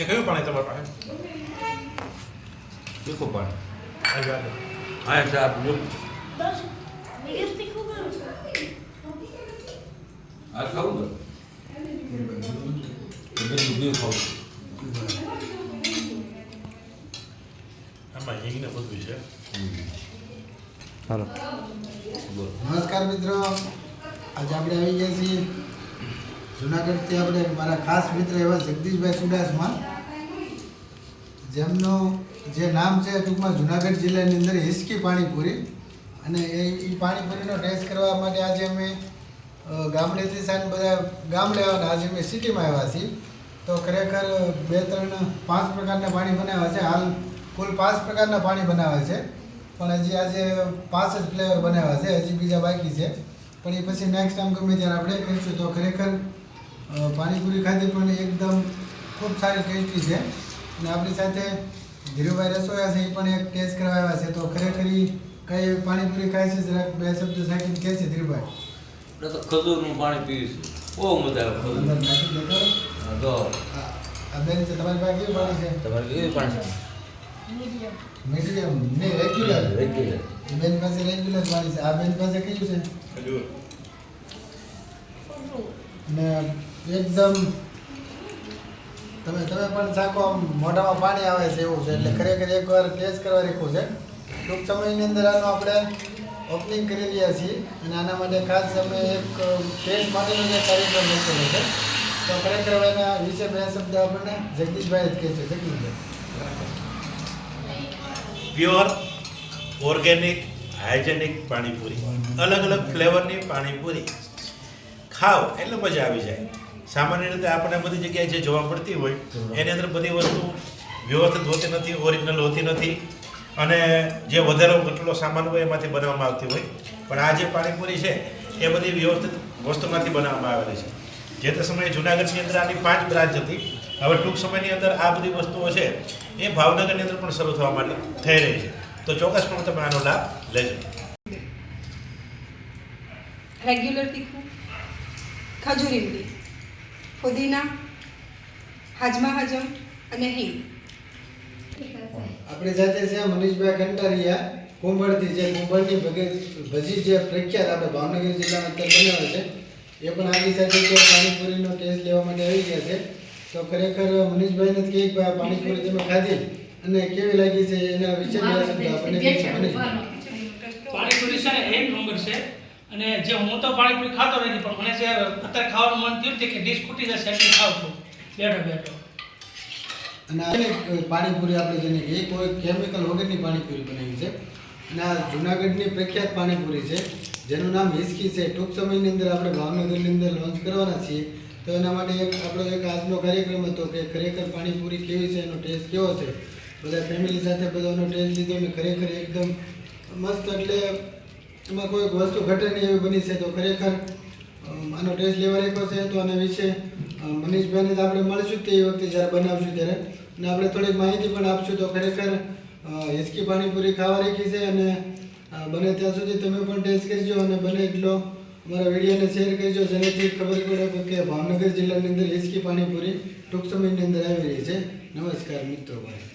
એ કયું પાણી તમારા પાસે તીખું પાણી આવી વાત. હા ચા આપજો આ ખાવું ને તો બીજું બીજું ખાવું આમાં હિંગ ને બધું છે હાલો બોલો નમસ્કાર મિત્રો આજે આપણે આવી ગયા છીએ જુનાગઢથી આપણે મારા ખાસ મિત્ર એવા જગદીશભાઈ સુડાસમાં, જેમનું જે નામ છે ટૂંકમાં જુનાગઢ જિલ્લાની અંદર હિસકી પાણીપુરી. અને એ પાણીપુરીનો ટેસ્ટ કરવા માટે આજે અમે ગામડેથી સાંજ બધા ગામડે આવ્યા આજે અમે સિટીમાં આવ્યા છીએ. તો ખરેખર બે, ત્રણ, પાંચ પ્રકારના પાણી બનાવ્યા છે. હાલ કુલ પાંચ પ્રકારના પાણી બનાવ્યા છે. પણ હજી આજે પાંચ જ ફ્લેવર બનાવ્યા છે. હજી બીજા બાકી છે. પણ એ પછી નેક્સ્ટ ટાઈમ ગમે ત્યારે આપણે કરીશું તો ખરેખર પાણીપુરી ખાધી પણ એકદમ ખૂબ સારી ટેસ્ટી છે. અને આપણી સાથે ધીરુભાઈ રસોયા છે એ પણ એક ટેસ્ટ કરવા આવ્યા છે. તો ખરેખર કઈ પાણીપુરી ખાય છે? જરાક બે શબ્દ સાકીને કહે છે ધીરુભાઈ. તો ખજૂરનું પાણી પીવીશું. બહુ મજા આવે તો. આ બેન છે તમારી પાસે કેવું પાણી છે? તમારે કેવું પાણી મીડિયમ. ને રેગ્યુલર? રેગ્યુલર. બેન પાસે રેગ્યુલર પાણી છે. આ બેન પાસે કયું છે? ને એકદમ તમે તમે પણ ચાખો આમ મોઢામાં પાણી આવે છે એવું છે, એટલે ખરેખર એકવાર ટેસ્ટ કરવા રીખું છે. ટૂંક સમયની અંદર આનું આપણે ઓપનિંગ કરી રહ્યા છીએ અને આના માટે ખાસ અમે એક ટેસ્ટ માટેનો જે કાર્યક્રમ મૂકેલો છે. તો ખરેખર એના વિશે બે શબ્દ આપણને જગદીશભાઈ જ કહે છે. જગદીશભાઈ. Pure organic hygienic panipuri. અલગ અલગ ફ્લેવરની પાણીપુરી. ખાવ એટલે મજા આવી જાય. સામાન્ય રીતે આપણને બધી જગ્યાએ જે જોવા પડતી હોય, એની અંદર બધી વસ્તુ વ્યવસ્થિત હોતી નથી ઓરિજિનલ હોતી નથી. અને જે વધારે કેટલો સામાન હોય એમાંથી બનાવવામાં આવતી હોય. પણ આ જે પાણીપુરી છે, એ બધી વ્યવસ્થિત વસ્તુમાંથી બનાવવામાં આવેલી છે. જે તે સમયે જુનાગઢની અંદર આની પાંચ બ્રાન્ચ હતી. હવે ટૂંક સમયની અંદર આ બધી વસ્તુઓ છે, એ ભાવનગરની અંદર પણ શરૂ થવા માટે થઈ રહી છે. તો ચોક્કસ પણ તમે આનો લાભ લેજો. રેગ્યુલર તીખું? ખજૂરી ફુદીના હાજમા હજમ અને હિંગ. આપણી સાથે છે મનીષભાઈ કંટારિયા કુંભળથી જે કુંભળની ભગે- ભજી જે પ્રખ્યાત આપણે ભાવનગર જિલ્લામાં અત્યારે બનાવે છે એ પણ આપણી સાથે છે પાણીપુરીનો ટેસ્ટ લેવા માટે આવી ગયા છે. તો ખરેખર મનીષભાઈને જ કે પાણીપુરી તમે ખાધી અને કેવી લાગી છે એના વિશે આપણને મનીષભાઈ પાણીપુરી છે એક નંબર છે અને જે હું તો પાણીપુરી ખાતો નથી, પણ મને જે અત્યારે ખાવાનું મન થયું છે કે ડીશ ખૂટી જશે એટલે ખાવ છું. બેઠો બેઠો. અને પાણીપુરી આપણે જેને કહીએ, કોઈ કેમિકલ વગરની પાણીપુરી બનાવી છે. અને આ જુનાગઢની પ્રખ્યાત પાણીપુરી છે, જેનું નામ હિસ્કી છે. ટૂંક સમયની અંદર આપણે ભાવનગરની અંદર લોન્ચ કરવાના છીએ, તો એના માટે એક આપણો એક આજનો કાર્યક્રમ હતો કે ખરેખર પાણીપુરી કેવી છે, એનો ટેસ્ટ કેવો છે? બધા ફેમિલી સાથે બધાનો ટેસ્ટ લીધો અને ખરેખર એકદમ મસ્ત એટલે એમાં કોઈ વસ્તુ ઘટે નહીં એવી બની છે તો ખરેખર આનો ટેસ્ટ લેવા રેખો છે તો આના વિશે મનીષભાઈને તો આપણે મળશું તે વખતે જ્યારે બનાવશું ત્યારે. અને આપણે થોડીક માહિતી પણ આપશું તો ખરેખર હિચકી પાણીપુરી ખાવા રાખી છે અને બને ત્યાં સુધી તમે પણ ટેસ્ટ કરજો અને બને એટલો અમારા વિડીયોને શેર કરજો જેનાથી ખબર પડે કે ભાવનગર જિલ્લાની અંદર હિચકી પાણીપુરી ટૂંક સમયની અંદર આવી રહી છે. નમસ્કાર મિત્રો ભાઈ.